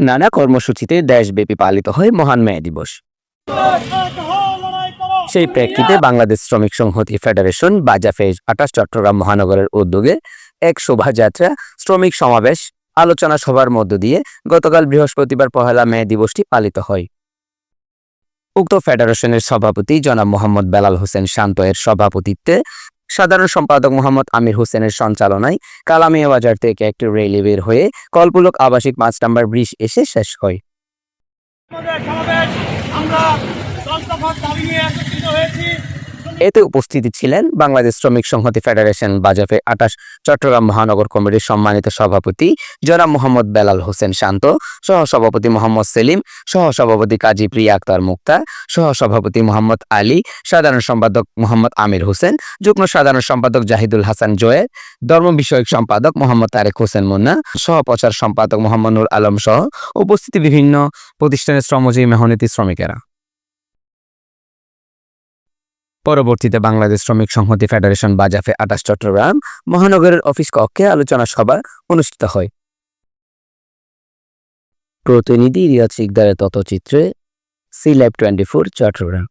নানা কর্মসূচিতে দেশব্যাপী পালিত হয় মহান মেয়ে দিবস। সেই প্রেক্ষিতে বাংলাদেশ শ্রমিক সংহতি ফেডারেশন বাজাফেজ আটাশ চট্টগ্রাম মহানগরের উদ্যোগে এক শোভাযাত্রা, শ্রমিক সমাবেশ, আলোচনা সভার মধ্য দিয়ে গতকাল বৃহস্পতিবার পহেলা মে দিবসটি পালিত হয় উক্ত ফেডারেশনের সভাপতি জনাব মোহাম্মদ বেলাল হোসেন শান্ত এর সভাপতিত্বে সাধারণ সম্পাদক মোহাম্মদ আমির হোসেনের সঞ্চালনায় কালামিয়া বাজার থেকে একটি রেলি বের হয়ে কল্পলোক আবাসিক পাঁচ নম্বর ব্রিজ এসে শেষ হয়। আমরা দাবি নিয়ে একত্রিত হয়েছি। এতে উপস্থিত ছিলেন বাংলাদেশ শ্রমিক সংহতি ফেডারেশন বাজাফে আটাশ চট্টগ্রাম মহানগর কমিটির সম্মানিত সভাপতি জনাব মোহাম্মদ বেলাল হোসেন শান্ত, সহসভাপতি মোহাম্মদ সেলিম, সহসভাপতি কাজী প্রিয়া আক্তার মুক্তা, সহসভাপতি মোহাম্মদ আলী, সাধারণ সম্পাদক মোহাম্মদ আমির হোসেন, যুগ্ম সাধারণ সম্পাদক জাহিদুল হাসান জয়ের, ধর্ম বিষয়ক সম্পাদক মোহাম্মদ তারেক হোসেন মুন্না, সহপ্রচার সম্পাদক মোহাম্মদ নুর আলম সহ উপস্থিত বিভিন্ন প্রতিষ্ঠানের শ্রমজীবী মেহনতি শ্রমিকেরা। পরবর্তীতে বাংলাদেশ শ্রমিক সংহতি ফেডারেশন বাজাফে আটাশ চট্টগ্রাম মহানগরের অফিস কক্ষে আলোচনা সভা অনুষ্ঠিত হয়। প্রতিনিধি রিয়াজ সিকদারের তথ্যচিত্রে, C lab twenty four, Chattogram.